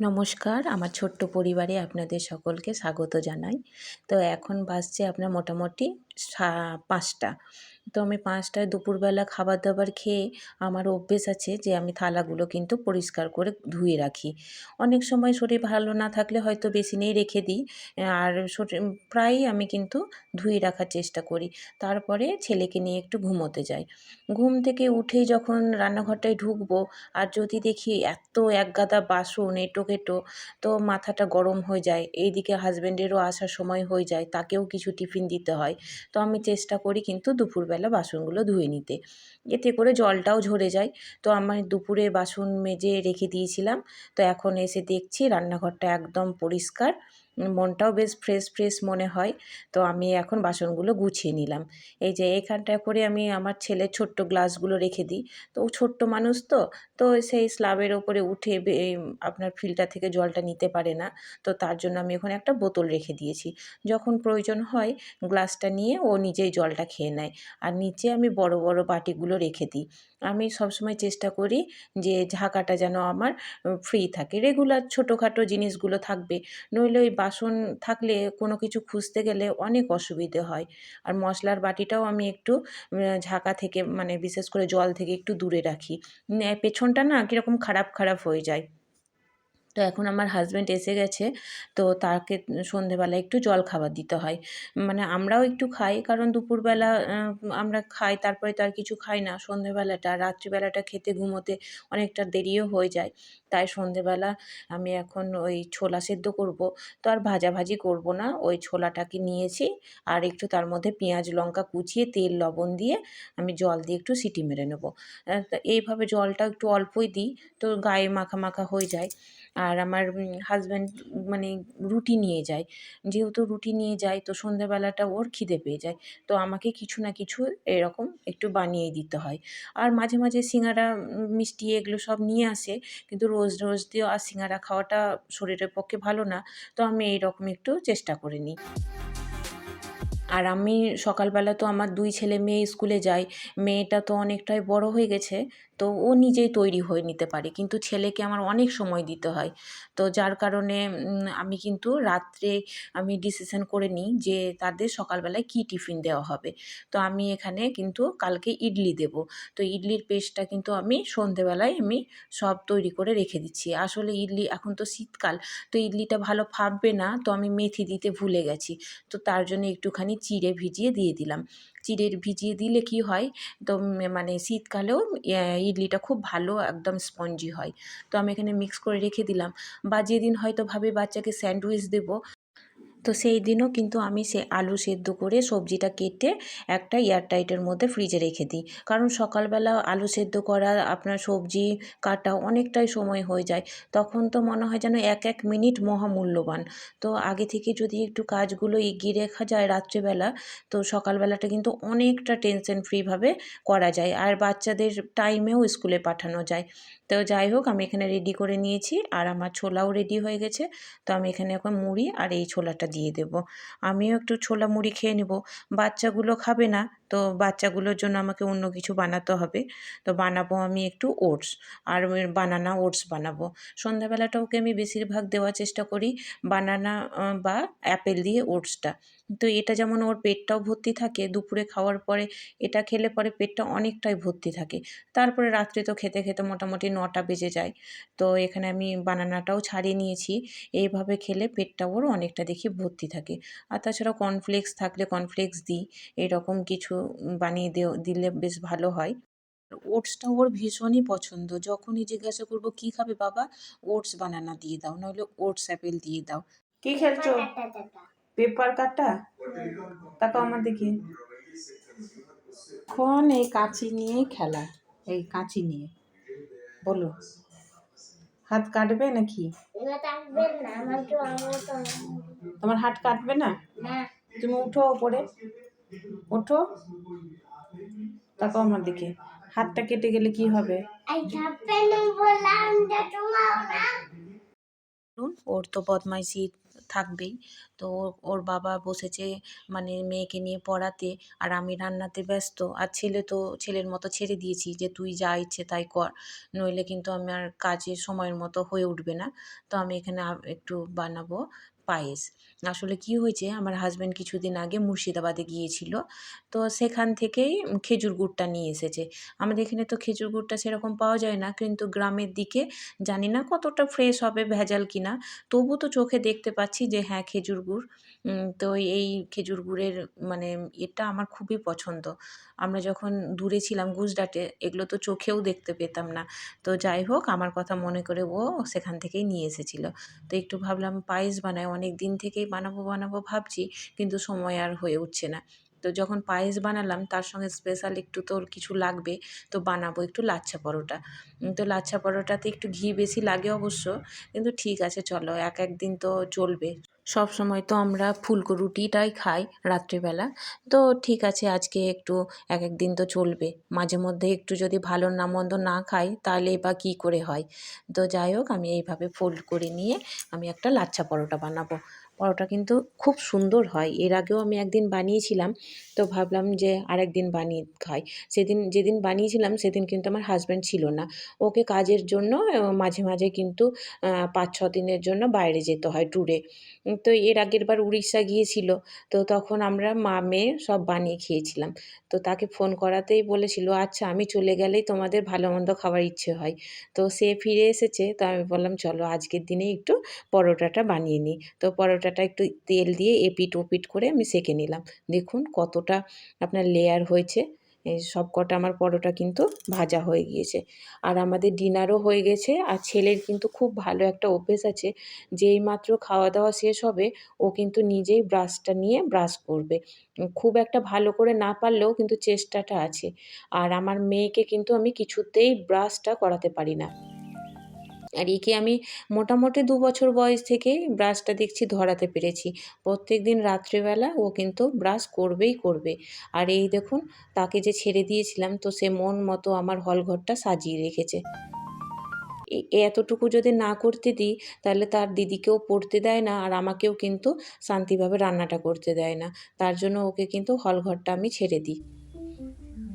নমস্কার। আমার ছোট্ট পরিবারে আপনাদের সকলকে স্বাগত জানাই। তো এখন বাজছে আপনার মোটামুটি পাঁচটা। তো আমি পাঁচটায় দুপুরবেলা খাবার দাবার খেয়ে আমার অভ্যেস আছে যে আমি থালাগুলো কিন্তু পরিষ্কার করে ধুয়ে রাখি। অনেক সময় শরীর ভালো না থাকলে হয়তো বেসিনেই রেখে দিই। আর শরীর প্রায়ই আমি কিন্তু ধুয়ে রাখার চেষ্টা করি। তারপরে ছেলেকে নিয়ে একটু ঘুমোতে যাই। ঘুম থেকে উঠেই যখন রান্নাঘরটায় ঢুকবো আর যদি দেখি এত একগাদা বাসন এঁটো কেটো তো মাথাটা গরম হয়ে যায়। এইদিকে হাজব্যান্ডেরও আসার সময় হয়ে যায়, তাকেও কিছু টিফিন দিতে হয়। তো আমি চেষ্টা করি কিন্তু দুপুরবেলা বাসনগুলো ধুয়ে নিতে। এতে করে জলটাও ঝরে যায়। তো আমার দুপুরে বাসন মেজে রেখে দিয়েছিলাম। তো এখন এসে দেখছি রান্নাঘরটা একদম পরিষ্কার। মনটাও বেশ ফ্রেশ ফ্রেশ মনে হয়। তো আমি এখন বাসনগুলো গুছিয়ে নিলাম। এই যে এখানটায় করে আমি আমার ছেলে ছোট্ট গ্লাসগুলো রেখে দিই। তো ও ছোট্ট মানুষ তো তো সেই স্ল্যাবের ওপরে উঠে আপনার ফিল্টার থেকে জলটা নিতে পারে না। তো তার জন্য আমি ওখানে একটা বোতল রেখে দিয়েছি। যখন প্রয়োজন হয় গ্লাসটা নিয়ে ও নিজেই জলটা খেয়ে নেয়। আর নিচে আমি বড় বড় বাটিগুলো রেখে দিই। আমি সবসময় চেষ্টা করি যে ঝাঁকাটা যেন আমার ফ্রি থাকে। রেগুলার ছোটোখাটো জিনিসগুলো থাকবে। নইলে ওই বাসন থাকলে কোনো কিছু খুঁজতে গেলে অনেক অসুবিধে হয়। আর মশলার বাটিটাও আমি একটু ঝাঁকা থেকে মানে বিশেষ করে জল থেকে একটু দূরে রাখি। পেছনটা না কীরকম খারাপ খারাপ হয়ে যায়। তো এখন আমার হাজব্যান্ড এসে গেছে, তো তাকে সন্ধেবেলা একটু জল খাবার দিতে হয়। মানে আমরাও একটু খাই, কারণ দুপুরবেলা আমরা খাই, তারপরে তো আর কিছু খাই না। সন্ধেবেলাটা, রাত্রিবেলাটা খেতে ঘুমোতে অনেকটা দেরিও হয়ে যায়। তাই সন্ধেবেলা আমি এখন ওই ছোলা সেদ্ধ করব। তো আর ভাজাভাজি করব না। ওই ছোলাটাকে নিয়েছি, আর একটু তার মধ্যে পেঁয়াজ লঙ্কা কুচিয়ে, তেল, লবণ দিয়ে আমি জল দিয়ে একটু সিটি মেরে নেব। এইভাবে জলটা একটু অল্পই দিই, তো গায়ে মাখা মাখা হয়ে যায়। আর আমার হাজব্যান্ড মানে রুটি নিয়ে যায়। যেহেতু রুটি নিয়ে যায়, তো সন্ধেবেলাটা ওর খিদে পেয়ে যায়। তো আমাকে কিছু না কিছু এরকম একটু বানিয়েই দিতে হয়। আর মাঝে মাঝে সিঙ্গারা মিষ্টি এগুলো সব নিয়ে আসে। কিন্তু রোজ রোজ দিয়ে আর সিঙ্গারা খাওয়াটা শরীরের পক্ষে ভালো না। তো আমি এইরকম একটু চেষ্টা করে নিই। আর আমি সকালবেলা তো আমার দুই ছেলে মেয়ে স্কুলে যায়। মেয়েটা তো অনেকটাই বড় হয়ে গেছে। তো ও নিজেই তৈরি হয়ে নিতে পারে। কিন্তু ছেলেকে আমার অনেক সময় দিতে হয়। তো যার কারণে আমি কিন্তু রাত্রে আমি ডিসিশন করে নিই যে তাদের সকালবেলায় কী টিফিন দেওয়া হবে। তো আমি এখানে কিন্তু কালকে ইডলি দেব। তো ইডলির পেস্টটা কিন্তু আমি সন্ধেবেলায় আমি সব তৈরি করে রেখে দিচ্ছি। আসলে ইডলি এখন তো শীতকাল, তো ইডলিটা ভালো ফাটবে না, তো আমি মেথি দিতে ভুলে গেছি। তো তার জন্য একটুখানি চিড়ে ভিজিয়ে দিয়ে দিলাম। চিড়ে ভিজিয়ে দিলে কি হয়, তো মানে শীতকালেও ইডলিটা খুব ভালো একদম স্পঞ্জি হয়। তো আমি এখানে মিক্স করে রেখে দিলাম। বা যেদিন হয়তো ভাবে বাচ্চাকে স্যান্ডউইচ দেবো। তো সেই দিনও কিন্তু আমি সে আলু সেদ্ধ করে সবজিটা কেটে একটা এয়ারটাইটের মধ্যে ফ্রিজে রেখে দিই। কারণ সকালবেলা আলু সেদ্ধ করা, আপনার সবজি কাটা অনেকটাই সময় হয়ে যায়। তখন তো মনে হয় যেন এক এক মিনিট মহামূল্যবান। তো আগে থেকে যদি একটু কাজগুলো এগিয়ে রাখা যায় রাত্রেবেলা, তো সকালবেলাটা কিন্তু অনেকটা টেনশন ফ্রিভাবে করা যায়। আর বাচ্চাদের টাইমেও স্কুলে পাঠানো যায়। তো যাই হোক, আমি এখানে রেডি করে নিয়েছি। আর আমার ছোলাও রেডি হয়ে গেছে। তো আমি এখানে এখন মুড়ি আর এই ছোলাটা দিয়ে দেবো। আমিও একটু ছোলা মুড়ি খেয়ে নেব। বাচ্চাগুলো খাবে না তো বাচ্চাগুলোর জন্য আমাকে অন্য কিছু বানাতে হবে। তো বানাবো আমি একটু ওটস। আর বানানা ওটস বানাবো। সন্ধ্যাবেলাটা ওকে আমি বেশিরভাগ দেওয়ার চেষ্টা করি বানানা বা অ্যাপেল দিয়ে ওটসটা। তো এটা যেমন ওর পেটটাও ভর্তি থাকে, দুপুরে খাওয়ার পরে এটা খেলে পরে পেটটা অনেকটাই ভর্তি থাকে। তারপরে রাত্রে তো খেতে খেতে মোটামুটি নটা বেজে যায়। তো এখানে আমি বানানাটাও ছাড়িয়ে নিয়েছি। এইভাবে খেলে পেটটা ওর অনেকটা দেখি ভর্তি থাকে। আর তাছাড়া কর্নফ্লেক্স থাকলে কর্নফ্লেক্স দিই। এরকম কিছু বানিয়ে দেও দিলে বেশ ভালো হয়। ওটসটা ওর ভীষণই পছন্দ। যখনই জিজ্ঞাসা করব কী খাবে বাবা? ওটস বানানা দিয়ে দাও নইলে ওটস অ্যাপেল দিয়ে দাও। কি খেলছো? পেপার কাটা? তাকে আমার দিকে। এখন এই কাঁচি নিয়ে খেলা এই কাঁচি নিয়ে। বলো। হাত কাটবে নাকি? না থাকবেন না আমার তো আমার তো তোমার হাত কাটবে না? না। তুমি উঠো ওপরে। ওঠো। তাকো আমার দিকে। হাতটা কেটে গেলে কি হবে? ওর তো বদমাইশি থাকবেই। তো ওর বাবা বসেছে মানে মেয়েকে নিয়ে পড়াতে, আর আমি রান্নাতে ব্যস্ত। আর ছেলে তো ছেলের মতো ছেড়ে দিয়েছি যে তুই যা ইচ্ছে তাই কর। নইলে কিন্তু আমার কাজে সময়ের মতো হয়ে উঠবে না। তো আমি এখানে একটু বানাবো। পায়েস। আসলে কি হয়েছে, আমার হাজব্যান্ড কিছুদিন আগে মুর্শিদাবাদে গিয়েছিল। তো সেখান থেকেই খেজুর গুড়টা নিয়ে এসেছে। আমাদের এখানে তো খেজুর গুড়টা সেরকম পাওয়া যায় না, কিন্তু গ্রামের দিকে জানি না কতটা ফ্রেশ হবে, ভেজাল কিনা। তবু তো চোখে দেখতে পাচ্ছি যে হ্যাঁ খেজুর গুড়। তো এই খেজুর গুড়ের মানে এটা আমার খুবই পছন্দ। আমরা যখন দূরে ছিলাম গুজরাটে, এগুলো তো চোখেও দেখতে পেতাম না। তো যাই হোক, আমার কথা মনে করে ও সেখান থেকেই নিয়ে এসেছিল। তো একটু ভাবলাম পায়েস বানাই। অনেক দিন থেকেই বানাবো বানাবো ভাবছি কিন্তু সময় আর হয়ে উঠছে না। তো যখন পায়েস বানালাম, তার সঙ্গে স্পেশাল একটু তোর কিছু লাগবে, তো বানাবো একটু লাচ্ছা পরোটা। তো লাচ্ছা পরোটাতে একটু ঘি বেশি লাগে অবশ্য, কিন্তু ঠিক আছে, চলো এক এক দিন তো চলবে। সব সময় তো আমরা ফুলকো রুটিটাই খাই রাত্রিবেলা, তো ঠিক আছে, আজকে একটু এক এক দিন তো চলবে। মাঝে মধ্যে একটু যদি ভালো না মন্দ না খাই, তাহলে বা কী করে হয়? তো যাই হোক, আমি এইভাবে ফোল্ড করে নিয়ে আমি একটা লাচ্ছা পরোটা বানাবো। পরোটা কিন্তু খুব সুন্দর হয়। এর আগেও আমি একদিন বানিয়েছিলাম, তো ভাবলাম যে আরেকদিন বানিয়ে খাই। সেদিন, যেদিন বানিয়েছিলাম সেদিন কিন্তু আমার হাজব্যান্ড ছিল না। ওকে কাজের জন্য মাঝে মাঝে কিন্তু পাঁচ ছ দিনের জন্য বাইরে যেতে হয় ট্যুরে তো এর আগের বার উড়িষ্যা গিয়েছিল, তো তখন আমরা মা, মেয়ে সব বানিয়ে খেয়েছিলাম। তো তাকে ফোন করাতেই বলেছিল আচ্ছা আমি চলে গেলেই তোমাদের ভালো মন্দ খাবার ইচ্ছে হয়। তো সে ফিরে এসেছে, তো আমি বললাম, চলো, আজকের দিনে একটু পরোটাটা বানিয়ে নিই। তো পরোটাটা একটু তেল দিয়ে এপিট ওপিট করে আমি সেঁকে নিলাম। দেখুন কতটা আপনার লেয়ার হয়েছে। সব কটা আমার পরোটা কিন্তু ভাজা হয়ে গিয়েছে। আর আমাদের ডিনারও হয়ে গেছে। আর ছেলের কিন্তু খুব ভালো একটা অভ্যেস আছে। যেই মাত্র খাওয়া দাওয়া শেষ হবে, ও কিন্তু নিজেই ব্রাশটা নিয়ে ব্রাশ করবে। খুব একটা ভালো করে না পারলেও কিন্তু চেষ্টাটা আছে। আর আমার মেয়েকে কিন্তু আমি কিছুতেই ব্রাশটা করাতে পারি না। আর একে আমি মোটামুটি দু বছর বয়স থেকেই ব্রাশটা দেখছি ধরাতে পেরেছি। প্রত্যেক দিন রাত্রিবেলা ও কিন্তু ব্রাশ করবেই করবে। আর এই দেখুন, তাকে যে ছেড়ে দিয়েছিলাম, তো সে মন মতো আমার হলঘরটা সাজিয়ে রেখেছে। এতটুকু যদি না করতে দিই, তাহলে তার দিদিকেও পড়তে দেয় না আর আমাকেও কিন্তু শান্তিভাবে রান্নাটা করতে দেয় না। তার জন্য ওকে কিন্তু হলঘরটা আমি ছেড়ে দিই।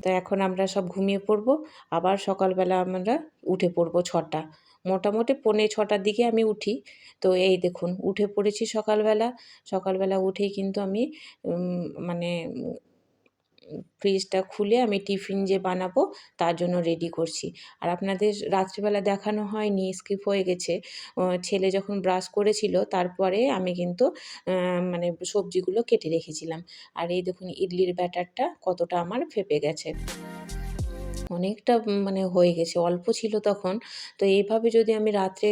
তো এখন আমরা সব ঘুমিয়ে পড়ব, আবার সকালবেলা আমরা উঠে পড়ব ছটা। মোটামুটি পৌনে ছটার দিকে আমি উঠি। তো এই দেখুন, উঠে পড়েছি সকালবেলা। সকালবেলা উঠেই কিন্তু আমি মানে ফ্রিজটা খুলে আমি টিফিন যে বানাবো তার জন্য রেডি করছি। আর আপনাদের রাত্রিবেলা দেখানো হয়নি স্কিপ হয়ে গেছে। ছেলে যখন ব্রাশ করেছিল তারপরে আমি কিন্তু মানে সবজিগুলো কেটে রেখেছিলাম। আর এই দেখুন, ইডলির ব্যাটারটা কতটা আমার ফেপে গেছে। অনেকটা মানে হয়ে গেছে, অল্প ছিল তখন। তো এইভাবে যদি আমি রাত্রে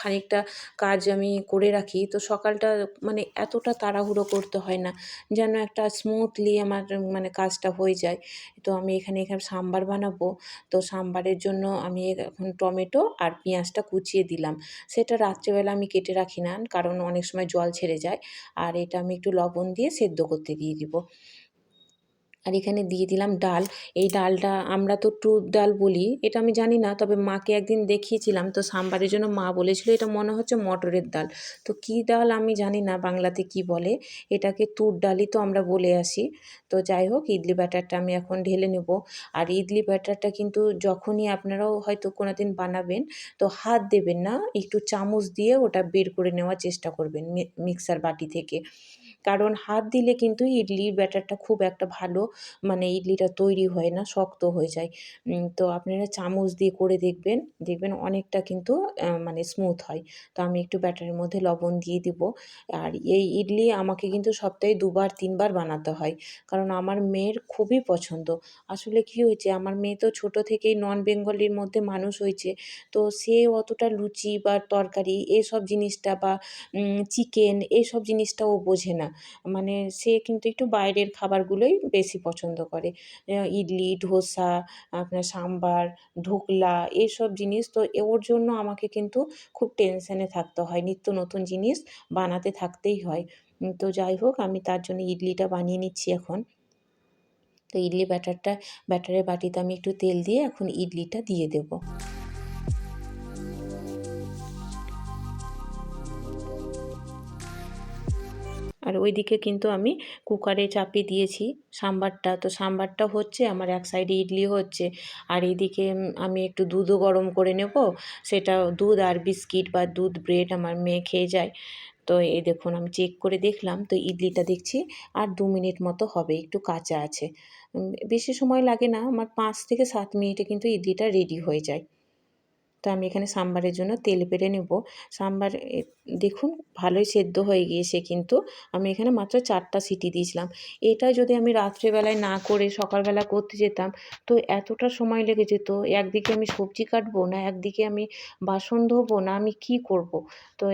খানিকটা কাজ আমি করে রাখি, তো সকালটা মানে এতটা তাড়াহুড়ো করতে হয় না, যেন একটা স্মুথলি আমার মানে কাজটা হয়ে যায়। তো আমি এখানে এখানে সাম্বার বানাবো, তো সাম্বারের জন্য আমি এখন টমেটো আর পেঁয়াজটা কুচিয়ে দিলাম। সেটা রাত্রেবেলা আমি কেটে রাখি না, কারণ অনেক সময় জল ছেড়ে যায়, আর এটা আমি একটু লবণ দিয়ে সেদ্ধ করতে দিয়ে দিব। আর এখানে দিয়ে দিলাম ডাল। এই ডালটা আমরা তো টুর ডাল বলি, এটা আমি জানি না, তবে মাকে একদিন দেখিয়েছিলাম, তো সাম্বারের জন্য মা বলেছিল এটা মনে হচ্ছে মটরের ডাল। তো কী ডাল আমি জানি না বাংলাতে কি বলে, এটাকে তুর ডালই তো আমরা বলে আসি। তো যাই হোক, ইডলি ব্যাটারটা আমি এখন ঢেলে নেব। আর ইডলি ব্যাটারটা কিন্তু যখনই আপনারাও হয়তো কোনো দিন বানাবেন, তো হাত দেবেন না, একটু চামচ দিয়ে ওটা বের করে নেওয়ার চেষ্টা করবেন মিক্সার বাটি থেকে। কারণ হাত দিলে কিন্তু ইডলির ব্যাটারটা খুব একটা ভালো মানে ইডলিটা তৈরি হয় না, শক্ত হয়ে যায়। তো আপনারা চামচ দিয়ে করে দেখবেন দেখবেন অনেকটা কিন্তু মানে স্মুথ হয়। তো আমি একটু ব্যাটারের মধ্যে লবণ দিয়ে দিব। আর এই ইডলি আমাকে কিন্তু সপ্তাহে দুবার, তিনবার বানাতে হয়। কারণ আমার মেয়ের খুবই পছন্দ। আসলে কি হয়েছে, আমার মেয়ে তো ছোট থেকেই নন বেঙ্গলির মধ্যে মানুষ হয়েছে। তো সে অতটা লুচি বা তরকারি এইসব জিনিসটা বা চিকেন এইসব জিনিসটা ও বোঝে না। মানে সে কিন্তু একটু বাইরের খাবারগুলোই বেশি পছন্দ করে। ইডলি, ধোসা, আপনার সাম্বার, ঢোকলা এইসব জিনিস তো ওর জন্য আমাকে কিন্তু খুব টেনশনে থাকতে হয়। নিত্য নতুন জিনিস বানাতে থাকতেই হয়। তো যাই হোক, আমি তার জন্য ইডলিটা বানিয়ে নিচ্ছি এখন। তো ইডলি ব্যাটারটা, ব্যাটারের বাটিতে আমি একটু তেল দিয়ে এখন ইডলিটা দিয়ে দেবো। আর ওইদিকে কিন্তু আমি কুকারে চাপিয়ে দিয়েছি সাম্বারটা। তো সাম্বারটা হচ্ছে আমার এক সাইডে ইডলি হচ্ছে। আর এইদিকে উম, আমি একটু দুধও গরম করে নেব। সেটা দুধ আর বিস্কিট বা দুধ ব্রেড আমার মেয়ে খেয়ে যায়। তো এই দেখুন আমি চেক করে দেখলাম। তো ইডলিটা দেখছি আর দু মিনিট মতো হবে একটু কাঁচা আছে। বেশি সময় লাগে না আমার পাঁচ থেকে সাত মিনিটে কিন্তু ইডলিটা রেডি হয়ে যায়। তো আমি এখানে সাম্বারের জন্য তেল পেরে নেব। সাম্বার দেখুন ভালোই সেদ্ধ হয়ে গিয়েছে কিন্তু আমি এখানে মাত্র চারটা সিটি দিয়েছিলাম। এটা যদি আমি রাত্রেবেলায় না করে সকালবেলা করতে যেতাম, তো এতটা সময় লেগে যেত একদিকে আমি সবজি কাটবো না, একদিকে আমি বাসন ধোবো না, আমি কি করব? তো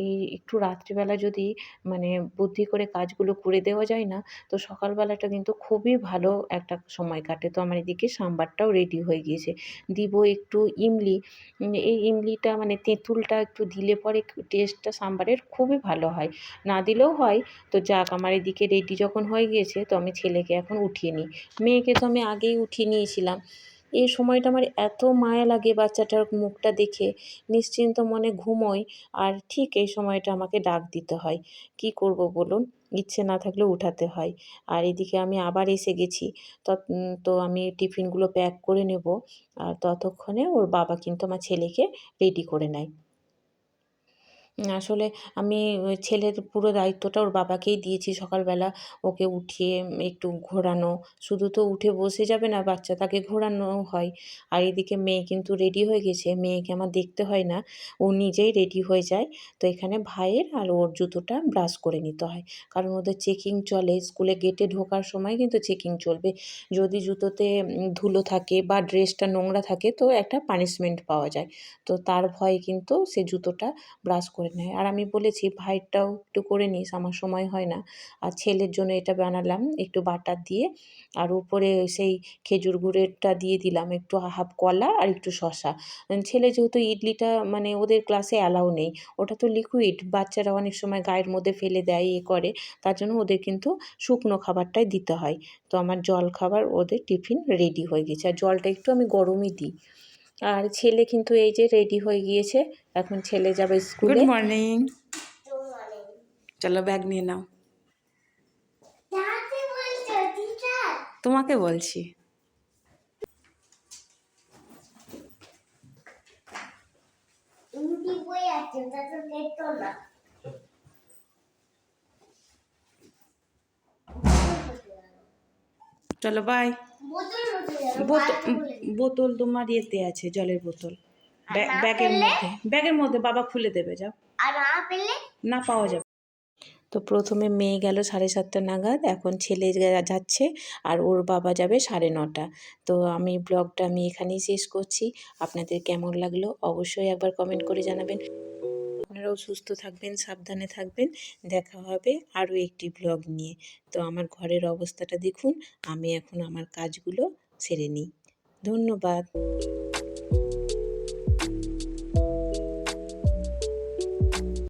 এই একটু রাত্রিবেলা যদি মানে বুদ্ধি করে কাজগুলো করে দেওয়া যায় না, তো সকালবেলাটা কিন্তু খুবই ভালো একটা সময় কাটে। তো আমার এদিকে সাম্বারটাও রেডি হয়ে গিয়েছে। দিব একটু ইমলি, এই ইমলিটা মানে তেঁতুলটা একটু দিলে পরে টেস্টটা সাম্বারের খুবই ভালো হয়। না দিলেও হয়। তো যাক, আমার এদিকে রেডি যখন হয়ে গিয়েছে, তো আমি ছেলেকে এখন উঠিয়ে নিই। মেয়েকে তো আমি আগেই উঠিয়ে নিয়েছিলাম। এই সময়টা আমার এত মায়া লাগে বাচ্চাটার মুখটা দেখে। নিশ্চিন্ত মনে ঘুমোই আর ঠিক এই সময়টা আমাকে ডাক দিতে হয়। কি করব বলুন? ইচ্ছে না থাকলেও উঠাতে হয়। আর এদিকে আমি আবার এসে গেছি। তো আমি টিফিনগুলো প্যাক করে নেব। আর ততক্ষণে ওর বাবা কিন্তু আমার ছেলেকে রেডি করে নেয়। আসলে আমি ছেলের পুরো দায়িত্বটা ওর বাবাকেই দিয়েছি সকালবেলা ওকে উঠিয়ে একটু ঘোরানো। শুধু তো উঠে বসে যাবে না, বাচ্চা তাকে ঘোরানো হয়। আর এদিকে মেয়ে কিন্তু রেডি হয়ে গেছে, মেয়েকে আমার দেখতে হয় না, ও নিজেই রেডি হয়ে যায়। তো এখানে ভাইয়ের আর ওর জুতোটা ব্রাশ করে নিতে হয়। কারণ ওদের চেকিং চলে স্কুলে গেটে ঢোকার সময় কিন্তু চেকিং চলবে। যদি জুতোতে ধুলো থাকে বা ড্রেসটা নোংরা থাকে তো একটা পানিশমেন্ট পাওয়া যায়। তো তার ভয়ে কিন্তু সে জুতোটা ব্রাশ করে নেয়। আর আমি বলেছি, ভাইটাও একটু করে নিস, আমার সময় হয় না। আর ছেলের জন্য এটা বানালাম, একটু বাটার দিয়ে, আর উপরে সেই খেজুর গুড়েরটা দিয়ে দিলাম, একটু হাফ কলা আর একটু শশা ছেলে যেহেতু ইডলিটা মানে ওদের ক্লাসে অ্যালাউ নেই, ওটা তো লিকুইড বাচ্চারা অনেক সময় গায়ের মধ্যে ফেলে দেয়, এ করে, তার জন্য ওদের কিন্তু শুকনো খাবারটাই দিতে হয়। তো আমার জল খাবার ওদের টিফিন রেডি হয়ে গেছে। আর জলটা একটু আমি গরমই দিই। আর ছেলে কিন্তু এই যে রেডি হয়ে গিয়েছে। এখন ছেলে যাবে গুড মর্নিং চলো ব্যাগ নিয়ে নাও। তোমাকে বলছি। ইংরেজি বই আছে ওটা তো দেখতো না। চলো বাই বোতল তোমার ইয়েতে আছে জলের বোতল। ব্যা- ব্যাগের মধ্যে ব্যাগের মধ্যে বাবা খুলে দেবে যাও। না পাওয়া যাবে। তো প্রথমে মেয়ে গেল সাড়ে সাতটা নাগাদ এখন ছেলে যাচ্ছে আর ওর বাবা যাবে সাড়ে নটা। তো আমি ব্লগটা আমি এখানেই শেষ করছি। আপনাদের কেমন লাগল অবশ্যই একবার কমেন্ট করে জানাবেন। আপনারাও সুস্থ থাকবেন সাবধানে থাকবেন। দেখা হবে আরও একটি ব্লগ নিয়ে। তো আমার ঘরের অবস্থাটা দেখুন আমি এখন আমার কাজগুলো সেরে নিই। ধন্যবাদ।